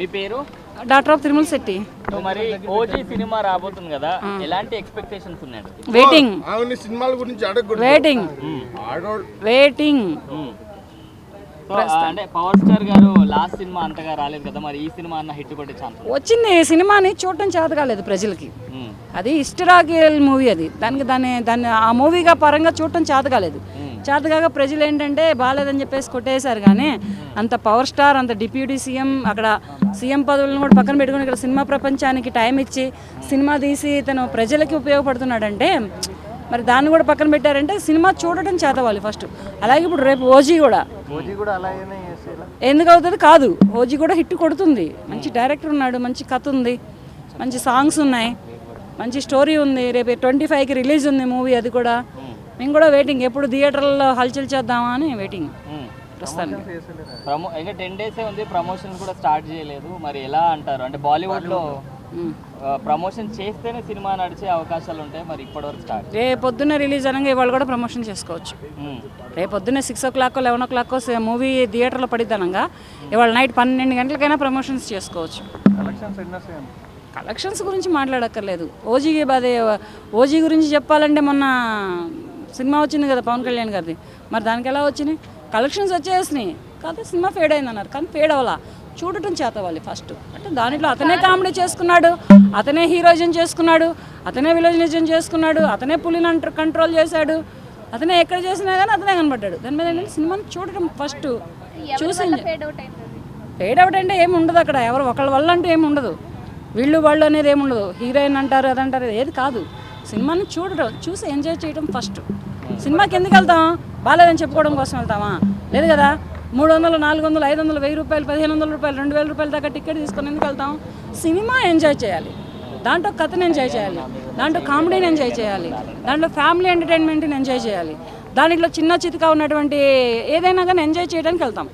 మీ పేరు? Doctor of Tirumala Shetty మరి OG cinema రాబోతుంది కదా ఎలాంటి ఎక్స్పెక్టేషన్స్ ఉన్నాయండి వెయిటింగ్ ఆవిడ సినిమాల గురించి అడగకూడదు. వెయిటింగ్ ఆడోళ్ళు. వెయిటింగ్ సో అంటే పవర్ స్టార్ గారు లాస్ట్ సినిమా అంతగా రాలేదు కదా మరి ఈ సినిమా అన్న హిట్ కొట్టే ఛాన్స్ వచ్చింది సినిమాని చూడటం చేత కాలేదు ప్రజలకి. అది హిస్టరాకియల్ మూవీ అది. దానికి దాన్ని దాన్ని ఆ మూవీగా పరంగా చూడటం చేత కాలేదు. చేతకాక ప్రజలు ఏంటంటే బాగాలేదని చెప్పేసి కొట్టేశారు కానీ అంత పవర్ స్టార్ అంత డిప్యూటీ సీఎం అక్కడ సీఎం పదవులను కూడా పక్కన పెట్టుకుని ఇక్కడ సినిమా ప్రపంచానికి టైం ఇచ్చి సినిమా తీసి తను ప్రజలకి ఉపయోగపడుతున్నాడంటే మరి దాన్ని కూడా పక్కన పెట్టారంటే సినిమా చూడటం చేతవాలి ఫస్ట్. అలాగే ఇప్పుడు రేపు ఓజీ కూడా. ఎందుకు అవుతుంది? కాదు. ఓజీ కూడా హిట్ కొడుతుంది. మంచి డైరెక్టర్ ఉన్నాడు మంచి కథ ఉంది మంచి సాంగ్స్ ఉన్నాయి మంచి స్టోరీ ఉంది. రేపు ట్వంటీ ఫైవ్కి రిలీజ్ ఉంది మూవీ అది కూడా. మేము కూడా వెయిటింగ్ ఎప్పుడు థియేటర్లో హల్చల్ చేద్దామా అని వెయిటింగ్ ప్రస్తుతానికి. ప్రమో ఇంకా టెన్ డేసే ఉంది. ప్రమోషన్ కూడా స్టార్ట్ చేయలేదు. మరి ఎలా అంటారు? అంటే బాలీవుడ్లో. ప్రమోషన్ చేస్తేనే సినిమా నడిచే అవకాశాలు ఉంటాయి. మరి ఇప్పటివరకు స్టార్ట్ రేపు పొద్దున్న రిలీజ్ అనగా ఇవాళ కూడా ప్రమోషన్ చేసుకోవచ్చు. రేపు పొద్దున్న six o'clock eleven o'clock movie థియేటర్లో పడిద్దనంగా ఇవాళ నైట్ పన్నెండు గంటలకైనా ప్రమోషన్స్ చేసుకోవచ్చు. కలెక్షన్స్ గురించి మాట్లాడక్కర్లేదు. ఓజీ అదే ఓజీ గురించి చెప్పాలంటే మొన్న సినిమా వచ్చింది కదా పవన్ కళ్యాణ్ గారిది. మరి దానికి ఎలా వచ్చినాయి? కలెక్షన్స్ వచ్చేసినాయి. కాదు సినిమా ఫేడ్ అయింది అన్నారు కానీ ఫేడ్ అవ్వాలా? చూడటం చేతవాలి ఫస్ట్. అంటే దానిలో అతనే కామెడీ చేసుకున్నాడు అతనే హీరోయిజం చేసుకున్నాడు అతనే విలోజనిజం చేసుకున్నాడు అతనే పులిని అంట కంట్రోల్ చేశాడు. అతనే ఎక్కడ చేసినా కానీ అతనే కనబడ్డాడు. దాని మీద ఏంటంటే సినిమాని చూడటం ఫస్ట్ చూసి ఫేడ్ అవుట్ అంటే ఏమి ఉండదు అక్కడ. ఎవరు ఒకళ్ళ వల్ల అంటే ఏమి ఉండదు. వీళ్ళు వాళ్ళు అనేది ఏమి ఉండదు. హీరోయిన్ అంటారు అదంటారు ఏది కాదు. సినిమాని చూడడం చూసి ఎంజాయ్ చేయడం ఫస్ట్ సినిమాకి ఎందుకు వెళ్తాం? బాగాలేదని చెప్పుకోవడం కోసం వెళ్తామా? లేదు కదా? మూడు వందలు నాలుగు వందలు ఐదు వందలు వెయ్యి రూపాయలు పదిహేను వందల రూపాయలు రెండు వేల రూపాయల దాకా టికెట్ తీసుకొని ఎందుకు వెళ్తాం? సినిమా ఎంజాయ్ చేయాలి. దాంట్లో కథను ఎంజాయ్ చేయాలి. దాంట్లో కామెడీని ఎంజాయ్ చేయాలి. దాంట్లో ఫ్యామిలీ ఎంటర్టైన్మెంట్ని ఎంజాయ్ చేయాలి. దాంట్లో చిన్న చితికా ఉన్నటువంటి ఏదైనా కానీ ఎంజాయ్ చేయడానికి వెళ్తాం.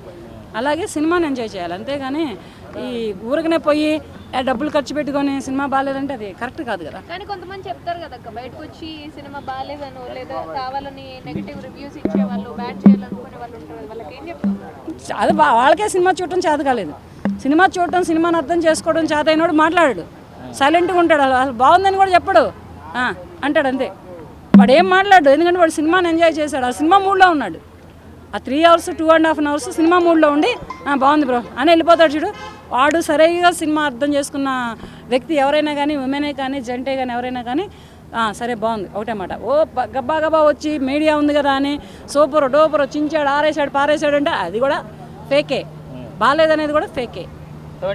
అలాగే సినిమాని ఎంజాయ్ చేయాలి. అంతేగాని ఈ ఊరికనే పోయి డబ్బులు ఖర్చు పెట్టుకొని సినిమా బాగాలేదంటే అది కరెక్ట్ కాదు కదా. కానీ కొంతమంది చెప్తారు కదా అక్క బయటకు వచ్చి సినిమా బాగాలేదనో లేదా కావాలని నెగిటివ్ రివ్యూస్ ఇచ్చే వాళ్ళు బ్యాడ్ చేయాలనుకునే వాళ్ళు ఉంటారు కదా, వాళ్ళకి ఏం చెప్తారు అది వాళ్ళకే సినిమా చూడటం చేత కాలేదు. సినిమా చూడటం సినిమాని అర్థం చేసుకోవడం చేత అయినోడు మాట్లాడాడు. సైలెంట్గా ఉంటాడు. అసలు బాగుందని కూడా చెప్పడు. అంటాడు అంతే. వాడు ఏం మాట్లాడు ఎందుకంటే వాడు సినిమాని ఎంజాయ్ చేశాడు. ఆ సినిమా మూడ్లో ఉన్నాడు. ఆ three hours two and half hours cinema మూడ్లో ఉండి "ఆ, బాగుంది బ్రో. అని వెళ్ళిపోతాడు చూడు. వాడు సరిగా సినిమా అర్థం చేసుకున్న వ్యక్తి ఎవరైనా కానీ ఉమెనే కానీ జంటే కానీ ఎవరైనా కానీ "ఆ, సరే బాగుంది. ఒకటే మాట. ఓ గబ్బా గబ్బా వచ్చి మీడియా ఉంది కదా అని సూపర్ డోపర్ చించాడు ఆరేసాడు పారేసాడు అంటే అది కూడా ఫేకే. బాగాలేదనేది కూడా ఫేకే.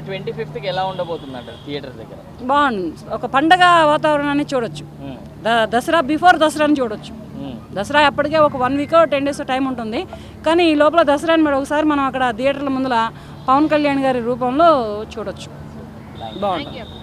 ట్వంటీ ఫిఫ్త్కి ఎలా ఉండబోతుంది థియేటర్ దగ్గర? బాగుంది. ఒక పండగ వాతావరణాన్ని చూడొచ్చు. ద దసరా బిఫోర్ దసరాని చూడొచ్చు. దసరా అప్పటికే ఒక one week ten days time ఉంటుంది. కానీ ఈ లోపల దసరాని మరి ఒకసారి మనం అక్కడ థియేటర్ల ముందర పవన్ కళ్యాణ్ గారి రూపంలో చూడొచ్చు. బాగుంటుంది.